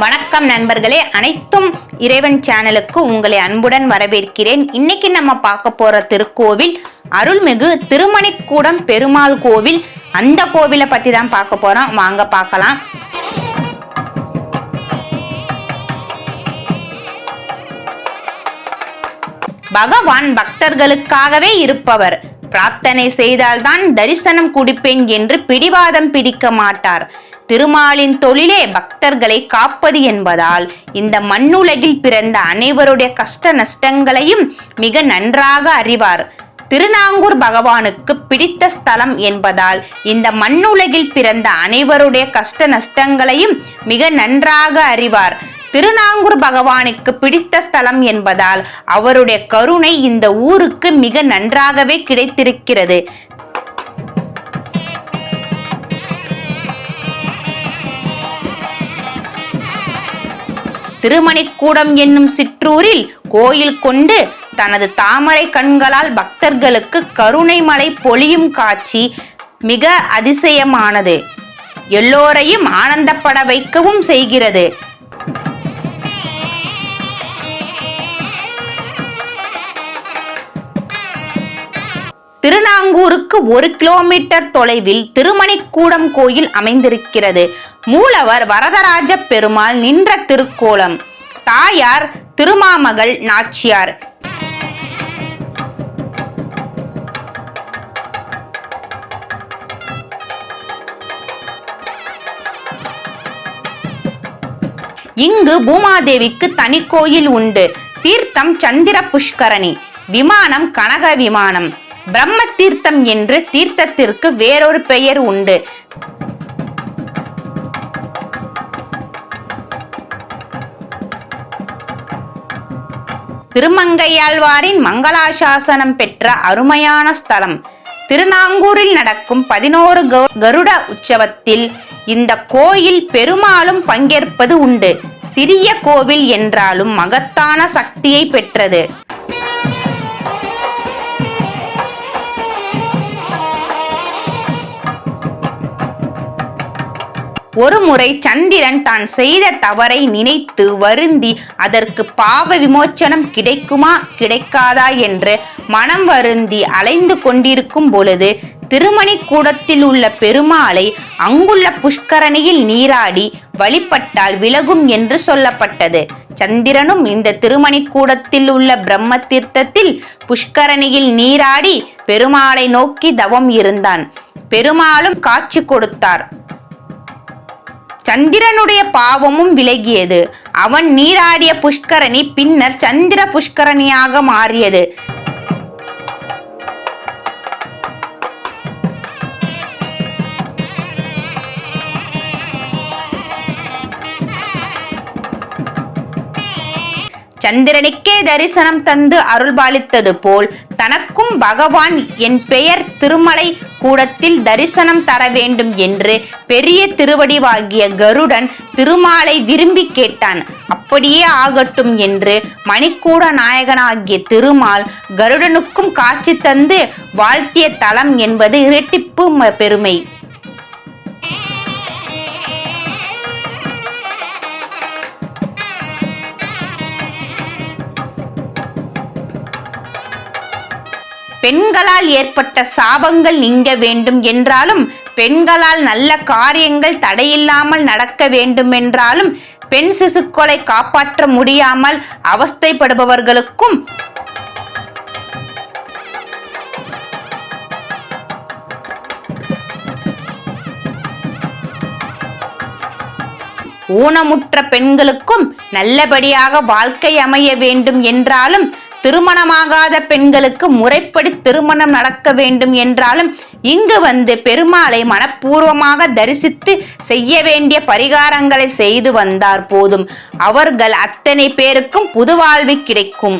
வணக்கம் நண்பர்களே. அனைத்தும் இறைவன் சேனலுக்கு உங்களை அன்புடன் வரவேற்கிறேன். இன்னைக்கு நம்ம பார்க்க போற திருக்கோவில் அருள்மிகு திருமணிக்கூடம் பெருமாள் கோவில். அந்த கோவிலை பத்தி தான் பார்க்க போறோம். வாங்க பார்க்கலாம். பகவான் பக்தர்களுக்காகவே இருப்பவர். பிரார்த்தனை செய்தால்தான் தரிசனம் குடிப்பேன் என்று பிடிவாதம் பிடிக்க மாட்டார். திருமாலின் தொழிலே பக்தர்களை காப்பது என்பதால் இந்த மண்ணுலகில் பிறந்த அனைவருடைய கஷ்ட நஷ்டங்களையும் மிக நன்றாக அறிவார். திருநாங்கூர் பகவானுக்கு பிடித்த ஸ்தலம் என்பதால் இந்த மண்ணுலகில் பிறந்த அனைவருடைய கஷ்ட நஷ்டங்களையும் மிக நன்றாக அறிவார். திருநாங்கூர் பகவானுக்கு பிடித்த ஸ்தலம் என்பதால் அவருடைய கருணை இந்த ஊருக்கு மிக நன்றாகவே கிடைத்திருக்கிறது. திருமணிக்கூடம் என்னும் சிற்றூரில் கோயில் கொண்டு தனது தாமரை கண்களால் பக்தர்களுக்கு கருணை மலை பொழியும் காட்சி மிக அதிசயமானது. எல்லோரையும் ஆனந்தப்பட வைக்கவும் செய்கிறது. திருநாங்கூருக்கு ஒரு கிலோமீட்டர் தொலைவில் திருமணிக்கூடம் கோயில் அமைந்திருக்கிறது. மூலவர் வரதராஜ பெருமாள் நின்ற திருக்கோலம். தாயார் திருமாமகள் நாச்சியார். இங்கு பூமாதேவிக்கு தனி கோயில் உண்டு. தீர்த்தம் சந்திர புஷ்கரணி விமானம் கனக விமானம் பிரம்ம தீர்த்தம் என்று தீர்த்தத்திற்கு வேறொரு பெயர் உண்டு. திருமங்கையாழ்வாரின் மங்களாசாசனம் பெற்ற அருமையான ஸ்தலம். திருநாங்கூரில் நடக்கும் பதினோரு கருட உற்சவத்தில் இந்த கோயில் பெருமாளும் பங்கேற்பது உண்டு. சிறிய கோவில் என்றாலும் மகத்தான சக்தியை பெற்றது. ஒருமுறை சந்திரன் தான் செய்த தவறை நினைத்து வருந்தி அதற்கு பாவ விமோச்சனம் கிடைக்குமா கிடைக்காதா என்று மனம் வருந்தி அலைந்து கொண்டிருக்கும் பொழுது திருமணிக்கூடத்தில் உள்ள பெருமாளை அங்குள்ள புஷ்கரணியில் நீராடி வழிபட்டால் விலகும் என்று சொல்லப்பட்டது. சந்திரனும் இந்த திருமணிக்கூடத்தில் உள்ள பிரம்ம தீர்த்தத்தில் புஷ்கரணியில் நீராடி பெருமாளை நோக்கி தவம் இருந்தான். பெருமாளும் காட்சி கொடுத்தார். சந்திரனுடைய பாவமும் விலகியது. அவன் நீராடிய புஷ்கரணி பின்னர் சந்திர புஷ்கரணியாக மாறியது. சந்திரனுக்கே தரிசனம் தந்து அருள்பாலித்தது போல் தனக்கும் பகவான் என் பெயர் திருமலை கூடத்தில் தரிசனம் தர வேண்டும் என்று பெரிய திருவடிவாகிய கருடன் திருமாலை விரும்பி கேட்டான். அப்படியே ஆகட்டும் என்று மணிக்கூட நாயகனாகிய திருமால் கருடனுக்கும் காட்சி தந்து வாழ்த்திய தலம் என்பது இரட்டிப்பு ம- பெருமை. பெண்களால் ஏற்பட்ட சாபங்கள் நீங்க வேண்டும் என்றாலும் பெண்களால் நல்ல காரியங்கள் தடையில்லாமல் நடக்க வேண்டும் என்றாலும் பெண் சிசுக்களை காப்பாற்ற முடியாமல் அவஸ்தைப்படுபவர்களுக்கும் ஊனமுற்ற பெண்களுக்கும் நல்லபடியாக வாழ்க்கை அமைய வேண்டும் என்றாலும் திருமணமாகாத பெண்களுக்கு முறைப்படி திருமணம் நடக்க வேண்டும் என்றாலும் இங்கு வந்து பெருமாளை மனப்பூர்வமாக தரிசித்து செய்ய வேண்டிய பரிகாரங்களை செய்து வந்தார் போதும். அவர்கள் அத்தனை பேருக்கும் புது வாழ்வு கிடைக்கும்.